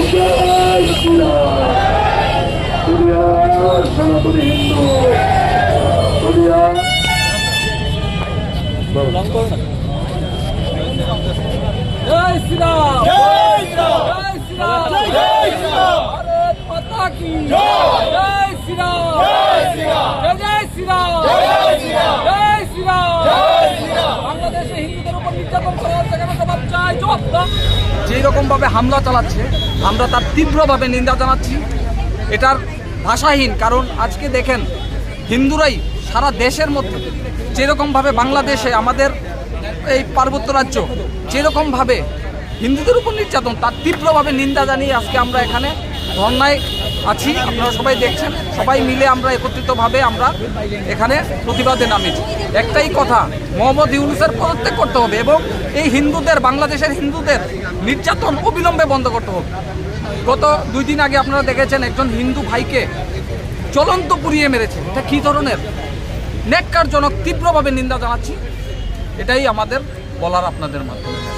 있습니다. 우리야, 사나토리 힌두. 우리야. 야이스다! 야이스다! 야이스다! 야이스다! भारत माता की जय श्री राम जय श्री राम जय श्री राम যেই রকম ভাবে হামলা চালাচ্ছে। আমরা তার তীব্রভাবে নিন্দা জানাচ্ছি। এটার ভাষাহীন, কারণ আজকে দেখেন, হিন্দুরাই সারা দেশের মধ্যে যেরকমভাবে বাংলাদেশে আমাদের এই পার্বত্য রাজ্য যেরকমভাবে হিন্দুদের উপর নির্যাতন, তার তীব্রভাবে নিন্দা জানিয়ে আজকে আমরা এখানে ধর্নায় আছি, আপনারা সবাই দেখছেন। সবাই মিলে আমরা একত্রিতভাবে আমরা এখানে প্রতিবাদে নামেছি। একটাই কথা, মোহাম্মদ ইউনুসের পদত্যাগ করতে হবে এবং এই হিন্দুদের, বাংলাদেশের হিন্দুদের নির্যাতন অবিলম্বে বন্ধ করতে হবে। গত দুই দিন আগে আপনারা দেখেছেন, একজন হিন্দু ভাইকে চলন্ত পুড়িয়ে মেরেছে। এটা কী ধরনের? ন্যাক্কারজনক, তীব্রভাবে নিন্দা জানাচ্ছি। এটাই আমাদের বলার আপনাদের মাধ্যমে।